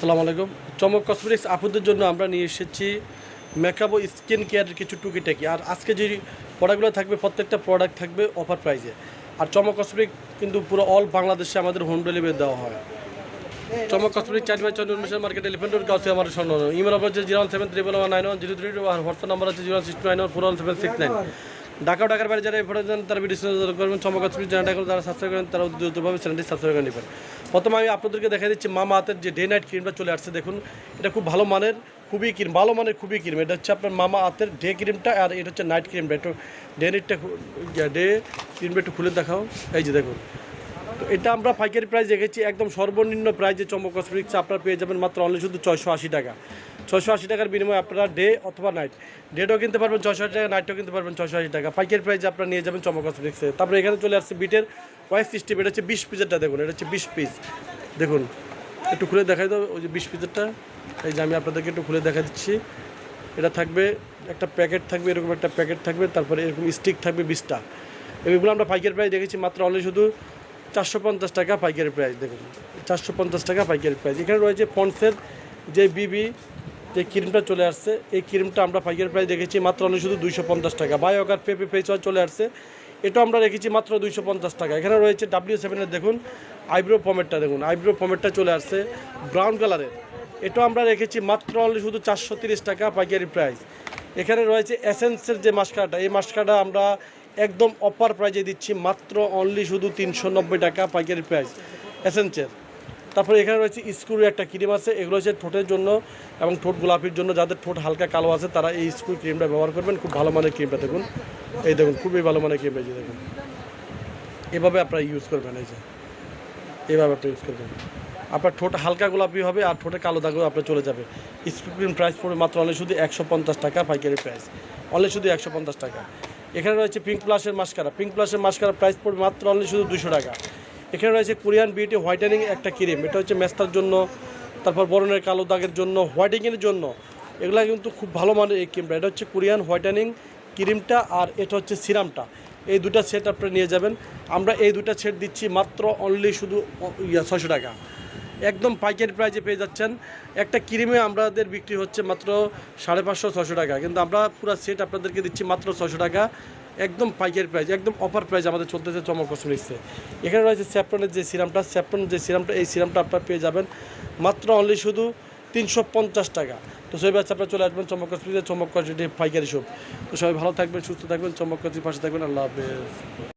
আসসালামু আলাইকুম। চমক কসমেটিক্স আপুদের জন্য আমরা নিয়ে এসেছি মেকআপ ও স্কিন কেয়ারের কিছু টুকিটাকি। আর আজকে যে প্রোডাক্টগুলো থাকবে, প্রত্যেকটা প্রোডাক্ট থাকবে অফার প্রাইজে আর চমক কসমেটিক কিন্তু পুরো অল বাংলাদেশে আমাদের হোম ডেলিভারি দেওয়া হয়। চমক কসমেটিক চার by Chandra mission market elephant road কাছে আমার স্বর্ণ ইমেল নম্বর হচ্ছে zero seven triple one nine one zero three two আর হোয়াটসঅ্যাপ নাম্বার আছে zero six nine one four one seven six nine Dhaka ঢাকার বাইরে যারা এফোর্ট দেন তারা ভিডিও করবেন। চমক কসমেটিক চ্যানেলটা করে যারা সাবস্ক্রাইব করেন তারা দ্রুতভাবে চ্যানেলটি সাবস্ক্রাইব করে নেবেন। প্রথমে আমি আপনাদেরকে দেখা দিচ্ছি মামা হাতের যে ডে নাইট ক্রিমটা চলে আসছে, দেখুন। এটা খুব ভালো মানের, খুবই ক্রিম ভালো মানের খুবই ক্রিম এটা হচ্ছে আপনার মামা হাতের ডে ক্রিমটা আর এটা হচ্ছে নাইট ক্রিমটা একটু ডে নাইটটা ডে ক্রিমটা একটু খুলে দেখাও। এই যে দেখুন। তো এটা আমরা পাইকারি প্রাইস রেখেছি একদম সর্বনিম্ন প্রাইজে চমক কসমেটিক্স আপনারা পেয়ে যাবেন মাত্র অনলি শুধু ছয়শো আশি টাকা। ছয়শো আশি টাকার বিনিময়ে আপনারা ডে অথবা নাইট ডেটও কিনতে পারবেন, ছয়শো আশি টাকা নাইটও কিনতে পারবেন, ছয়শো আশি টাকা। পাইকারি প্রাইজে আপনারা নিয়ে যাবেন চমক কসমেটিক্সে তারপরে এখানে চলে আসছে বিটের ওয়াইস সিস্টেম এটা হচ্ছে বিশ পিসেরটা দেখুন, এটা হচ্ছে বিশ পিস দেখুন, একটু খুলে দেখাই দাও, ওই যে বিশ পিসেরটা এই যে আমি আপনাদেরকে একটু খুলে দেখা দিচ্ছি। এটা থাকবে, একটা প্যাকেট থাকবে, এরকম একটা প্যাকেট থাকবে, তারপরে এরকম স্টিক থাকবে বিশটা। এগুলো আমরা পাইকারি প্রাইস দেখেছি মাত্র অনলি শুধু চারশো পঞ্চাশ টাকা পাইকারি প্রাইস দেখুন। চারশো পঞ্চাশ টাকা পাইকারি প্রাইস এখানে রয়েছে পন্সের যে বিবি যে ক্রিমটা চলে আসছে, এই ক্রিমটা আমরা পাইকারি প্রাইস দেখেছি মাত্র অনলি শুধু দুইশো পঞ্চাশ টাকা। বাই বায়োকার পেপে ওয়াশ চলে আসছে, এটাও আমরা রেখেছি মাত্র দুইশো পঞ্চাশ টাকা। এখানে রয়েছে ডাব্লিউ সেভেনের দেখুন আইব্রো পমেটটা দেখুন আইব্রো পমেটটা চলে আসছে ব্রাউন কালারের এটা আমরা রেখেছি মাত্র অনলি শুধু চারশো তিরিশ টাকা পাইকারি প্রাইস এখানে রয়েছে এসেন্সের যে মাস্কারটা এই মাস্কারটা আমরা একদম অপার প্রাইজে দিচ্ছি মাত্র অনলি শুধু তিনশো নব্বই টাকা পাইকারি প্রাইস এসেন্সের তারপরে এখানে রয়েছে স্ক্রু একটা ক্রিম আছে, এগুলো হচ্ছে ঠোঁটের জন্য এবং ঠোঁট গোলাপির জন্য। যাদের ঠোঁট হালকা কালো আছে, তারা এই স্ক্রু ক্রিমটা ব্যবহার করবেন। খুব ভালো মানের ক্রিমটা দেখুন। এই দেখুন, খুবই ভালো মানের ক্রিমটা এই যে দেখুন। এভাবে আপনারা ইউজ করবেন এই যে। এভাবে আপনি ইউজ করবেন। আপনার ঠোঁট হালকা গোলাপি হবে আর ঠোঁটে কালো দাগও আপনার চলে যাবে। স্ক্রু ক্রিম প্রাইস পড়বে মাত্র অনলি শুধু একশো পঞ্চাশ টাকা পাইকারি প্রাইস অনলি শুধু একশো পঞ্চাশ টাকা। এখানে রয়েছে পিঙ্ক প্লাসের মাস্কারা পিঙ্ক প্লাসের মাস্কারা প্রাইস পড়বে মাত্র অনলি শুধু দুশো টাকা। এখানে রয়েছে কোরিয়ান বিউটি হোয়াইটেনিং একটা ক্রিম। এটা হচ্ছে মেস্তার জন্য, তারপর বরণের কালো দাগের জন্য হোয়াইটিংয়ের জন্য। এগুলা কিন্তু খুব ভালো মানের এই ক্রিমটা। এটা হচ্ছে কোরিয়ান হোয়াইটেনিং ক্রিমটা আর এটা হচ্ছে সিরামটা। এই দুটা সেট আপনারা নিয়ে যাবেন। আমরা এই দুটা সেট দিচ্ছি মাত্র অনলি শুধু ছয়শো টাকা। একদম পাইকারি প্রাইজে পেয়ে যাচ্ছেন। একটা ক্রিমে আমাদের বিক্রি হচ্ছে মাত্র সাড়ে পাঁচশো ছশো টাকা। কিন্তু আমরা পুরো সেট আপনাদেরকে দিচ্ছি মাত্র ছশো টাকা। একদম পাইকারি প্রাইস একদম অফার প্রাইস আমাদের চলতেছে চমক কসমেটিক্সে এখানে রয়েছে স্যাপ্রনের যে সিরামটা স্যাপ্রন যে সিরামটা এই সিরামটা আপনারা পেয়ে যাবেন মাত্র অনলি শুধু তিনশো পঞ্চাশ টাকা। তো সবাই বাচ্চা আপনারা চলে আসবেন চমক কসমেটিক্সে চমক কসমেটিক পাইকারি শপ তো সবাই ভালো থাকবেন, সুস্থ থাকবেন, চমক কসমেটিক পাশে থাকবেন, আল্লাহ হাফেজ।